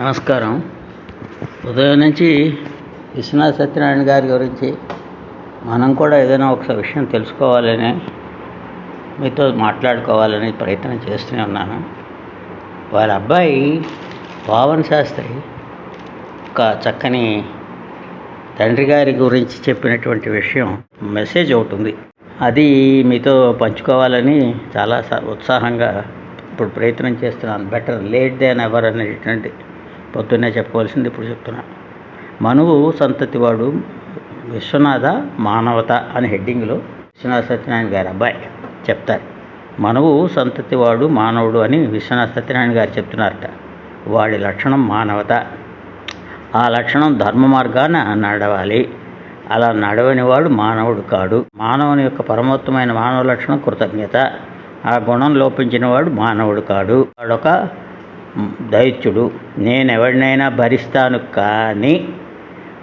నమస్కారం. ఉదయం నుంచి విశ్వనాథ సత్యనారాయణ గారి గురించి మనం కూడా ఏదైనా ఒక విషయం తెలుసుకోవాలని మీతో మాట్లాడుకోవాలని ప్రయత్నం చేస్తూనే ఉన్నాను. వాళ్ళ అబ్బాయి పావన్ శాస్త్రి ఒక చక్కని తండ్రి గారి గురించి చెప్పినటువంటి విషయం మెసేజ్ ఒకటి ఉంది. అది మీతో పంచుకోవాలని చాలా స- ఉత్సాహంగా ఇప్పుడు ప్రయత్నం చేస్తున్నాను. బెటర్ లేట్ దేన్ ఎవర్ అనేటువంటి పొద్దున్నే చెప్పుకోవాల్సింది ఇప్పుడు చెప్తున్నా. మనువు సంతతివాడు విశ్వనాథ మానవత అనే హెడ్డింగ్లో విశ్వనాథ సత్యనారాయణ గారు అబ్బాయి చెప్తారు. మనువు సంతతివాడు మానవుడు అని విశ్వనాథ సత్యనారాయణ గారు చెప్తున్నారట. వాడి లక్షణం మానవత. ఆ లక్షణం ధర్మ మార్గాన నడవాలి. అలా నడవని వాడు మానవుడు కాడు. మానవుని యొక్క పరమోత్తమైన మానవ లక్షణం కృతజ్ఞత. ఆ గుణం లోపించిన వాడు మానవుడు కాడు. వాడొక దైత్యుడు నేను ఎవరినైనా భరిస్తాను కానీ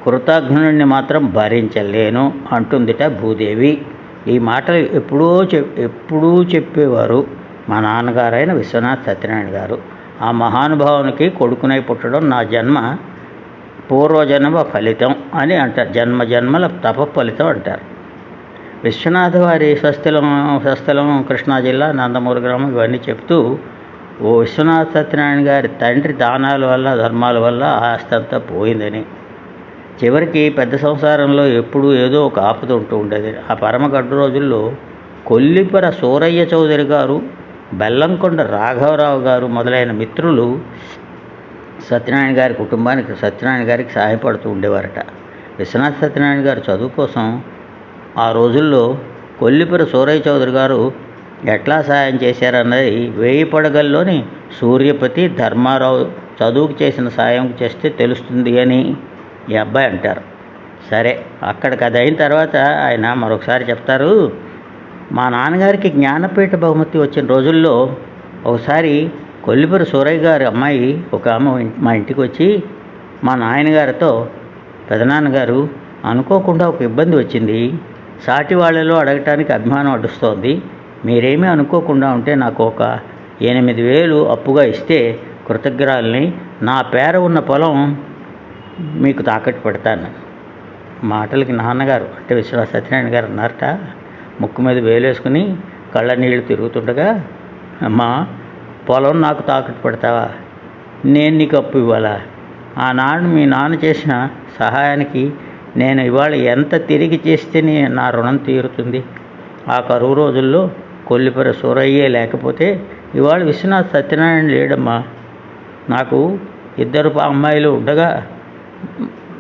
కృతజ్ఞుడిని మాత్రం భరించలేను అంటుందిట భూదేవి. ఈ మాటలు ఎప్పుడో చెప్ ఎప్పుడూ చెప్పేవారు మా నాన్నగారైన విశ్వనాథ్ సత్యనారాయణ గారు. ఆ మహానుభావునికి కొడుకునై పుట్టడం నా జన్మ పూర్వజన్మ ఫలితం అని అంటారు. జన్మ జన్మల తప ఫలితం అంటారు. విశ్వనాథ్ వారి స్వస్థలం స్వస్థలం కృష్ణా జిల్లా నందమూరి గ్రామం ఇవన్నీ చెప్తూ ఓ విశ్వనాథ సత్యనారాయణ గారి తండ్రి దానాల వల్ల ధర్మాల వల్ల ఆస్తి అంతా పోయిందని. చివరికి పెద్ద సంసారంలో ఎప్పుడూ ఏదో ఒక ఆపద ఉంటూ ఉండేది. ఆ పరమ గడ్డు రోజుల్లో కొల్లిపర సూరయ్య చౌదరి గారు బెల్లంకొండ రాఘవరావు గారు మొదలైన మిత్రులు సత్యనారాయణ గారి కుటుంబానికి సత్యనారాయణ గారికి సహాయపడుతూ ఉండేవారట. విశ్వనాథ సత్యనారాయణ గారు చదువు కోసం ఆ రోజుల్లో కొల్లిపర సూరయ్య చౌదరి గారు ఎట్లా సాయం చేశారన్నది వేయి పడగల్లోని సూర్యపతి ధర్మారావు చదువుకు చేసిన సాయం చేస్తే తెలుస్తుంది అని ఈ అబ్బాయి అంటారు. సరే అక్కడికి అది అయిన తర్వాత ఆయన మరొకసారి చెప్తారు మా నాన్నగారికి జ్ఞానపీఠ బహుమతి వచ్చిన రోజుల్లో ఒకసారి కొల్లిపూరి సూరయ్య గారి అమ్మాయి ఒక ఆమె మా ఇంటికి వచ్చి మా నాయనగారితో పెదనాన్నగారు అనుకోకుండా ఒక ఇబ్బంది వచ్చింది సాటి వాళ్ళలో అడగటానికి అభిమానం అడ్డుస్తోంది మీరేమీ అనుకోకుండా ఉంటే నాకు ఒక ఎనిమిది వేలు అప్పుగా ఇస్తే కృతజ్ఞరాలని నా పేర ఉన్న పొలం మీకు తాకట్టు పెడతాను. మాటలకి నాన్నగారు అంటే విశ్వాస సత్యనారాయణ గారు అన్నారట ముక్కు మీద వేలేసుకుని కళ్ళ నీళ్ళు తిరుగుతుండగా అమ్మా పొలం నాకు తాకట్టు పెడతావా? నేను నీకు అప్పు ఇవ్వాలా? ఆ నాన్న మీ నాన్న చేసిన సహాయానికి నేను ఇవాళ ఎంత తిరిగి చేస్తేనే నా రుణం తీరుతుంది. ఆ కరువు రోజుల్లో కొల్లిపర సూరయ్యే లేకపోతే ఇవాళ విశ్వనాథ్ సత్యనారాయణ లేడమ్మా. నాకు ఇద్దరు అమ్మాయిలు ఉండగా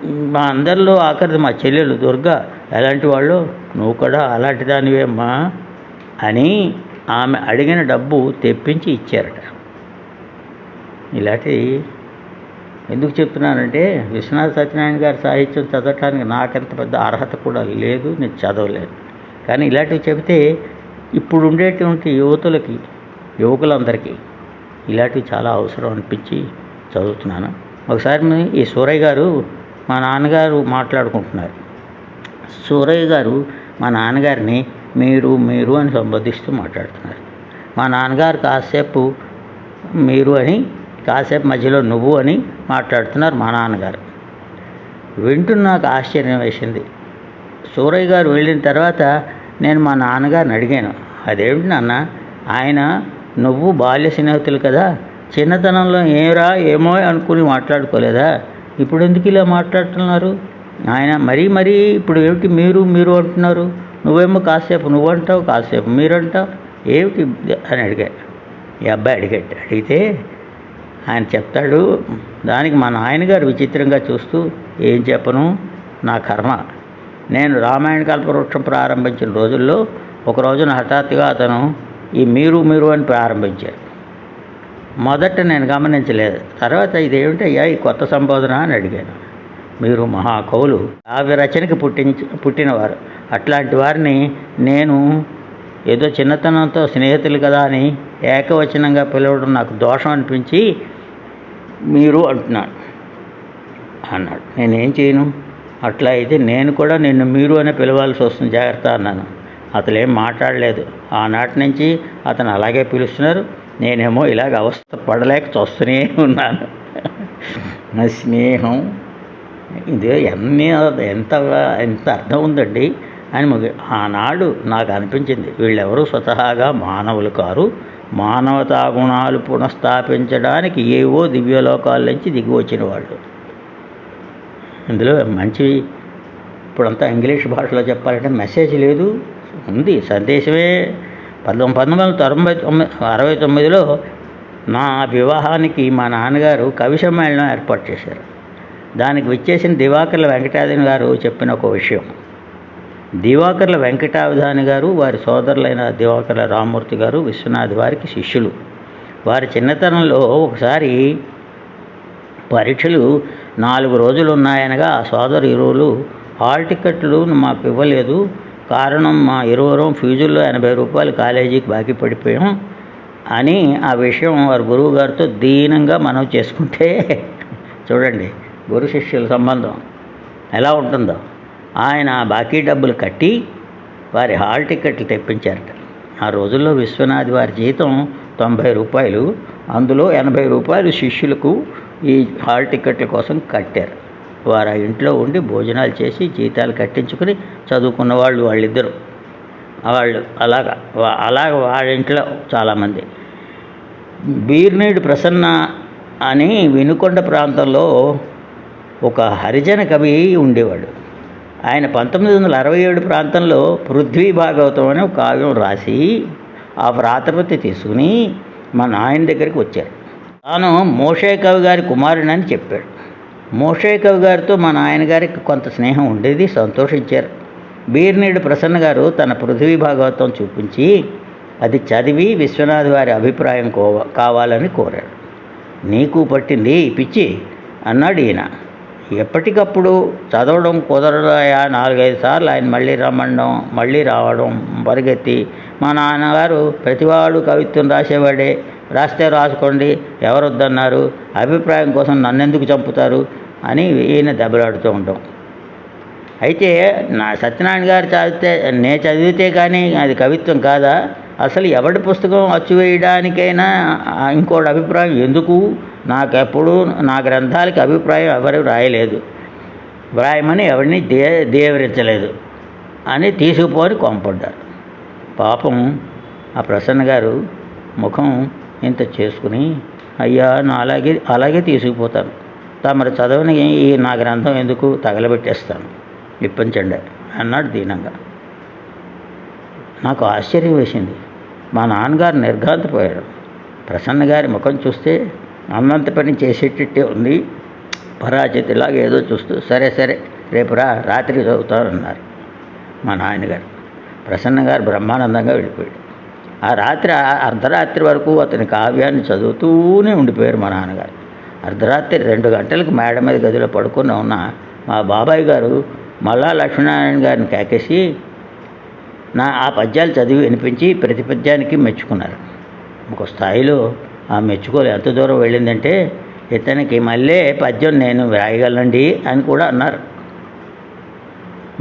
మా అందరిలో ఆఖరిది మా చెల్లెలు దుర్గా. ఎలాంటి వాళ్ళు? నువ్వు కూడా అలాంటి దానివేమ్మా అని ఆమె అడిగిన డబ్బు తెప్పించి ఇచ్చారట. ఇలాంటి ఎందుకు చెప్తున్నానంటే విశ్వనాథ సత్యనారాయణ గారి సాహిత్యం చదవటానికి నాకంత పెద్ద అర్హత కూడా లేదు నేను చదవలేదు కానీ ఇలాంటివి చెబితే ఇప్పుడు ఉండేటువంటి యువతులకి యువకులందరికీ ఇలాంటివి చాలా అవసరం అనిపించి చదువుతున్నాను. ఒకసారి ఈ సూరయ్య గారు మా నాన్నగారు మాట్లాడుకుంటున్నారు. సూరయ్య గారు మా నాన్నగారిని మీరు మీరు అని సంబోధిస్తూ మాట్లాడుతున్నారు. మా నాన్నగారు కాసేపు మీరు అని కాసేపు మధ్యలో నువ్వు అని మాట్లాడుతున్నారు మా నాన్నగారు. వింటున్న నాకు ఆశ్చర్యం వేసింది. సూరయ్య గారు వెళ్ళిన తర్వాత నేను మా నాన్నగారిని అడిగాను. అదేమిటి నాన్న ఆయన నువ్వు బాల్య స్నేహితులు కదా చిన్నతనంలో ఏరా ఏమో అనుకుని మాట్లాడుకోలేదా? ఇప్పుడు ఎందుకు ఇలా మాట్లాడుతున్నారు? ఆయన మరీ మరీ ఇప్పుడు ఏమిటి మీరు మీరు అంటున్నారు? నువ్వేమో కాసేపు నువ్వు అంటావు కాసేపు మీరు అంటావు. ఏమిటి అని అడిగాడు ఈ అబ్బాయి అడిగాడు అడిగితే ఆయన చెప్తాడు దానికి మా నాయనగారు విచిత్రంగా చూస్తూ ఏం చెప్పను? నా కర్మ. నేను రామాయణ కల్పవృక్షం ప్రారంభించిన రోజుల్లో ఒక రోజున హఠాత్తుగా అతను ఈ మీరు మీరు అని ప్రారంభించారు మొదట నేను గమనించలేదు. తర్వాత ఇదేమిటి అయ్యా ఈ కొత్త సంబోధన అని అడిగాను. మీరు మహాకవులు కావ్య రచనకి పుట్టించి పుట్టినవారు. అట్లాంటి వారిని నేను ఏదో చిన్నతనంతో స్నేహితులు కదా అని ఏకవచనంగా పిలవడం నాకు దోషం అనిపించి మీరు అంటున్నాను. అన్నాడు. నేనేం చేయను? అట్లా అయితే నేను కూడా నిన్ను మీరు అనే పిలవాల్సి వస్తుంది. జాగ్రత్త అన్నాను. అతను ఏం మాట్లాడలేదు. ఆనాటి నుంచి అతను అలాగే పిలుస్తున్నారు. నేనేమో ఇలాగ అవస్థ పడలేక చూస్తూనే ఉన్నాను. నా స్నేహం ఇది ఎన్ని ఎంత ఎంత అర్థం ఉందండి అని ముగి ఆనాడు నాకు అనిపించింది. వీళ్ళెవరూ స్వతహాగా మానవులు కారు. మానవతా గుణాలు పునఃస్థాపించడానికి ఏవో దివ్యలోకాల నుంచి దిగి వచ్చిన వాళ్ళు. ఇందులో మంచి ఇప్పుడంతా ఇంగ్లీష్ భాషలో చెప్పాలంటే మెసేజ్ లేదు. ఉంది. సందేశమే పంతొమ్మిది పంతొమ్మిది వందల తొంభై తొమ్మిది అరవై తొమ్మిదిలో నా వివాహానికి మా నాన్నగారు కవి సమ్మేళనం ఏర్పాటు చేశారు. దానికి విచ్చేసిన దివాకర్ల వెంకటాదిని గారు చెప్పిన ఒక విషయం. దివాకర్ల వెంకటావధాని గారు వారి సోదరులైన దివాకర్ల రామూర్తి గారు విశ్వనాథ్ వారికి శిష్యులు. వారి చిన్నతనంలో ఒకసారి పరీక్షలు నాలుగు రోజులు ఉన్నాయనగా ఆ సోదరు ఇరువులు హాల్ టికెట్లు మాకు ఇవ్వలేదు. కారణం మా ఇరువురం ఫీజుల్లో ఎనభై రూపాయలు కాలేజీకి బాకీ పడిపోయాం అని ఆ విషయం వారి గురువు గారితో దీనంగా మనం చేసుకుంటే చూడండి గురు శిష్యుల సంబంధం ఎలా ఉంటుందో. ఆయన బాకీ డబ్బులు కట్టి వారి హాల్ టికెట్లు తెప్పించారట. ఆ రోజుల్లో విశ్వనాథ్ వారి జీతం తొంభై రూపాయలు అందులో ఎనభై రూపాయలు శిష్యులకు ఈ హాల్ టికెట్ల కోసం కట్టారు. వారు ఆ ఇంట్లో ఉండి భోజనాలు చేసి జీతాలు కట్టించుకుని చదువుకున్న వాళ్ళు వాళ్ళిద్దరు. వాళ్ళు అలాగా అలాగ వాళ్ళ ఇంట్లో చాలామంది. బీర్నేడు ప్రసన్న అని వినుకొండ ప్రాంతంలో ఒక హరిజన కవి ఉండేవాడు. ఆయన పంతొమ్మిది వందల అరవై ఏడు ప్రాంతంలో పృథ్వీ భాగవతం అనే ఒక కావ్యం రాసి ఆ వ్రాతపతి తీసుకుని మా నాయన దగ్గరికి వచ్చారు. తాను మోషే కవి గారి కుమారుని అని చెప్పాడు. మోషే కవి గారితో మా నాయనగారికి కొంత స్నేహం ఉండేది సంతోషించారు. బీర్నీడు ప్రసన్న గారు తన పృథ్వీ భాగవతం చూపించి అది చదివి విశ్వనాథ్ వారి అభిప్రాయం కోవ కావాలని కోరాడు. నీకు పట్టింది పిచ్చి? అన్నాడు ఈయన. ఎప్పటికప్పుడు? చదవడం కుదరదాయా? నాలుగైదు సార్లు ఆయన మళ్ళీ రమ్మడం మళ్ళీ రావడం పరిగెత్తి. మా నాన్నగారు ప్రతివాడు కవిత్వం రాసేవాడే. రాస్తే రాసుకోండి ఎవరు వద్దన్నారు అభిప్రాయం కోసం నన్నెందుకు చంపుతారు అని ఈయన దెబ్బలాడుతూ ఉంటాం. అయితే నా సత్యనారాయణ గారు చదివితే నే చదివితే కానీ అది కవిత్వం కాదా? అసలు ఎవడి పుస్తకం అచ్చువేయడానికైనా ఇంకోటి అభిప్రాయం ఎందుకు? నాకెప్పుడు నా గ్రంథాలకి అభిప్రాయం ఎవరు రాయలేదు. వ్రాయమని ఎవరిని దే దేవరించలేదు అని తీసుకుపోని కొంపడ్డారు పాపం ఆ ప్రసన్న గారు ముఖం ఇంత చేసుకుని అయ్యా నా అలాగే అలాగే తీసుకుపోతాను. తమరు చదవని ఈ నా గ్రంథం ఎందుకు తగలబెట్టేస్తాను? ఇప్పించండి అన్నాడు దీనంగా. నాకు ఆశ్చర్యం వేసింది. మా నాన్నగారు నిర్ఘాంతపోయాడు ప్రసన్న గారి ముఖం చూస్తే అన్నంత పని చేసేటట్టే ఉంది. పరాజితిలాగా ఏదో చూస్తూ సరే సరే రేపు రా రాత్రి చదువుతానన్నారు మా నాయనగారు. ప్రసన్న గారు బ్రహ్మానందంగా వెళ్ళిపోయాడు ఆ రాత్రి అర్ధరాత్రి వరకు అతని కావ్యాన్ని చదువుతూనే ఉండిపోయారు మా నాన్నగారు. అర్ధరాత్రి రెండు గంటలకు మేడ మీద గదిలో పడుకుని ఉన్న మా బాబాయ్ గారు మల్లా లక్ష్మీనారాయణ గారిని కేకేసి నా ఆ పద్యాలు చదివి వినిపించి ప్రతి పద్యానికి మెచ్చుకున్నారు. ఒక స్థాయిలో ఆ మెచ్చుకోలు ఎంత దూరం వెళ్ళిందంటే ఇతనికి మళ్ళీ పద్యం నేను వ్రాయగలండి అని కూడా అన్నారు.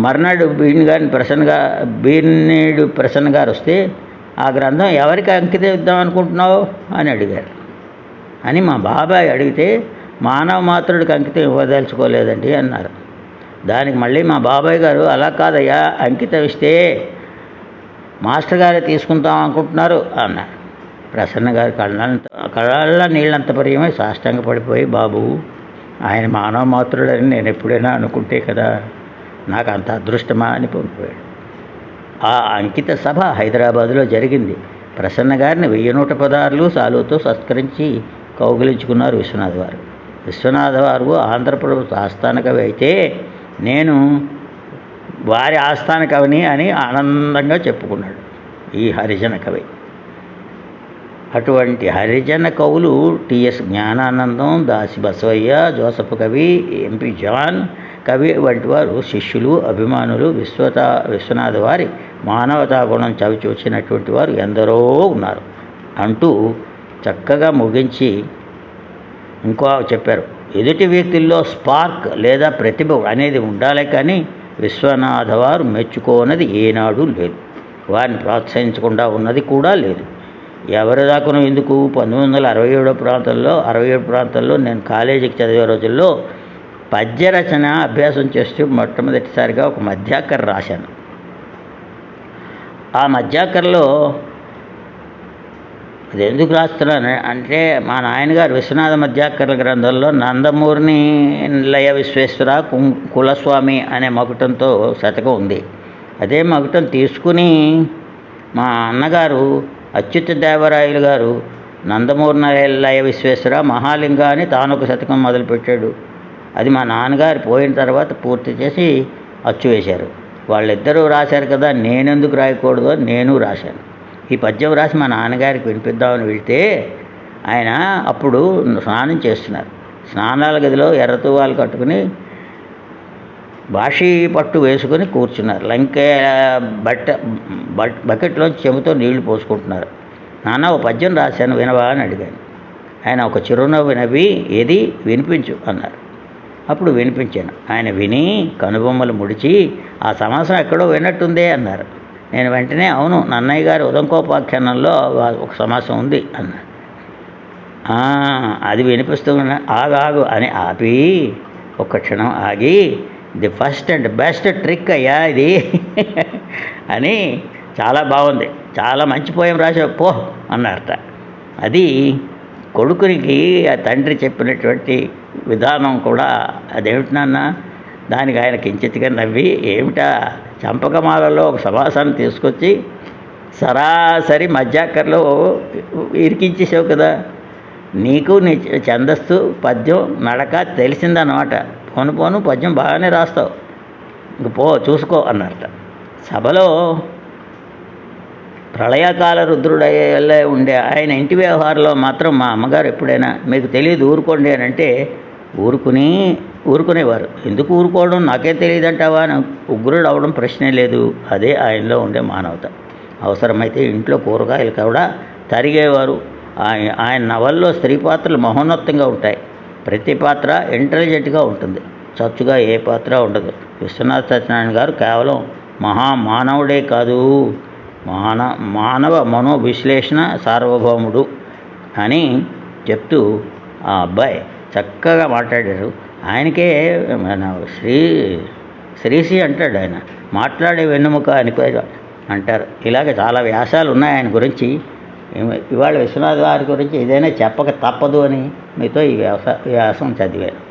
మర్నాడు బీన్ గారిని ప్రసన్నగా బీర్నేడు ప్రసన్న గారు వస్తే ఆ గ్రంథం ఎవరికి అంకితం ఇద్దాం అనుకుంటున్నావు? అని అడిగారు. అని మా బాబాయ్ అడిగితే మానవ మాత్రుడికి అంకితం ఇవ్వదలుచుకోలేదండి అన్నారు. దానికి మళ్ళీ మా బాబాయ్ గారు అలా కాదయ్యా అంకితం ఇస్తే మాస్టర్ గారే తీసుకుంటాం అనుకుంటున్నారు అన్నారు. ప్రసన్న గారి కళ్ళంత కళ్ళ నీళ్ళంత పర్యమై సాష్టంగా పడిపోయి బాబు ఆయన మానవ మాత్రుడని నేను ఎప్పుడైనా అనుకుంటే కదా నాకు అంత అదృష్టమా? అని పొంగిపోయాడు. ఆ అంకిత సభ హైదరాబాదులో జరిగింది. ప్రసన్న గారిని వెయ్యి నూట పదార్లు సాలుతో సత్కరించి కౌగిలించుకున్నారు విశ్వనాథ్ వారు విశ్వనాథ వారు ఆంధ్రప్రదేశ్ ఆస్థాన కవి అయితే నేను వారి ఆస్థాన కవిని అని ఆనందంగా చెప్పుకున్నాడు ఈ హరిజన కవి. అటువంటి హరిజన కవులు టిఎస్ జ్ఞానానందం దాసి బసవయ్య జోసఫ్ కవి ఎంపి జాన్ కవి వంటి వారు శిష్యులు అభిమానులు విశ్వత విశ్వనాథ వారి మానవతా గుణం చవిచూచినటువంటి వారు ఎందరో ఉన్నారు. అంటూ చక్కగా ముగించి ఇంకో చెప్పారు ఎదుటి వ్యక్తుల్లో స్పార్క్ లేదా ప్రతిభ అనేది ఉండాలి కానీ విశ్వనాథ వారు మెచ్చుకోనది ఏనాడు లేదు. వారిని ప్రోత్సహించకుండా ఉన్నది కూడా లేదు. ఎవరి దాకును ఎందుకు? పంతొమ్మిది వందల అరవై ఏడో ప్రాంతంలో అరవై ఏడు ప్రాంతంలో నేను కాలేజీకి చదివే రోజుల్లో పద్యరచన అభ్యాసం చేస్తూ మొట్టమొదటిసారిగా ఒక మధ్యాకర రాశాను. ఆ మధ్యాకరలో అది ఎందుకు రాస్తున్నాను అంటే మా నాయనగారు విశ్వనాథ మధ్యాకర్ల గ్రంథంలో నందమూరిని లయ విశ్వేశ్వర కులస్వామి అనే మకుటంతో శతకం ఉంది. అదే మకుటం తీసుకుని మా అన్నగారు అచ్యుత దేవరాయలు గారు నందమూరి లయ విశ్వేశ్వర మహాలింగా అని తాను ఒక శతకం మొదలుపెట్టాడు. అది మా నాన్నగారు పోయిన తర్వాత పూర్తి చేసి అచ్చు వేశారు. వాళ్ళిద్దరూ రాశారు కదా నేనెందుకు రాయకూడదు అని నేను రాశాను. ఈ పద్యం రాసి మా నాన్నగారికి వినిపిద్దామని వెళ్తే ఆయన అప్పుడు స్నానం చేస్తున్నారు. స్నానాల గదిలో ఎర్రతువాలు కట్టుకుని బాషీ పట్టు వేసుకొని కూర్చున్నారు. లంక బట్ట బట్ బకెట్లో చెబుతో నీళ్ళు పోసుకుంటున్నారు. నాన్న ఒక పద్యం రాశాను వినవా? అని అడిగాను. ఆయన ఒక చిరునవ్వు నవ్వి ఏది? వినిపించు అన్నారు. అప్పుడు వినిపించాను. ఆయన విని కనుబొమ్మలు ముడిచి ఆ సమాసం ఎక్కడో విన్నట్టుందే అన్నారు. నేను వెంటనే అవును నన్నయ్య గారి ఉదంకోపాఖ్యానంలో ఒక సమాసం ఉంది అన్నాడు అది వినిపిస్తూ ఆగాగు ఆగు అని ఆపి ఒక క్షణం ఆగి the first and best trick అయ్యా ఇది అని చాలా బాగుంది చాలా మంచి పోయం రాసావు పో అన్నారట. అది కొడుకునికి ఆ తండ్రి చెప్పినటువంటి విధానం కూడా అదేమిటి నాన్న? దానికి ఆయన కించిత్గా నవ్వి ఏమిటా? చంపకమాలలో ఒక సమాసాన్ని తీసుకొచ్చి సరాసరి మధ్యాకర్లో ఇరికించేసావు కదా. నీకు నీ ఛందస్సు పద్యం నడక తెలిసిందన్నమాట. పోను పోను పద్యం బాగానే రాస్తావు. ఇంక పో చూసుకో అన్నట్ట సభలో ప్రళయకాల రుద్రుడయ్యే ఉండే ఆయన ఇంటి వ్యవహారంలో మాత్రం మా అమ్మగారు ఎప్పుడైనా మీకు తెలియదు ఊరుకోండి అని అంటే ఊరుకుని ఊరుకునేవారు. ఎందుకు ఊరుకోవడం? నాకే తెలియదంటావా? అని ఉగ్రుడు అవడం ప్రశ్నే లేదు. అదే ఆయనలో ఉండే మానవత. అవసరమైతే ఇంట్లో కూరగాయలు కూడా తరిగేవారు. ఆయన ఆయన నవల్లో స్త్రీ పాత్రలు మహోన్నతంగా ఉంటాయి. ప్రతి పాత్ర ఇంటెలిజెంట్గా ఉంటుంది. చచ్చుగా ఏ పాత్ర ఉండదు. విశ్వనాథ సత్యనారాయణ గారు కేవలం మహామానవుడే కాదు. మాన మానవ మనో విశ్లేషణ సార్వభౌముడు అని చెప్తూ ఆ అబ్బాయి చక్కగా మాట్లాడారు. ఆయనకే మన శ్రీ శ్రీశ్రీ అంటాడు ఆయన. మాట్లాడే వెన్నుముక అని అంటారు. ఇలాగ చాలా వ్యాసాలు ఉన్నాయి ఆయన గురించి. ఇవాళ విశ్వనాథ్ గారి గురించి ఏదైనా చెప్పక తప్పదు అని మీతో ఈ వ్యాస వ్యాసం చదివాను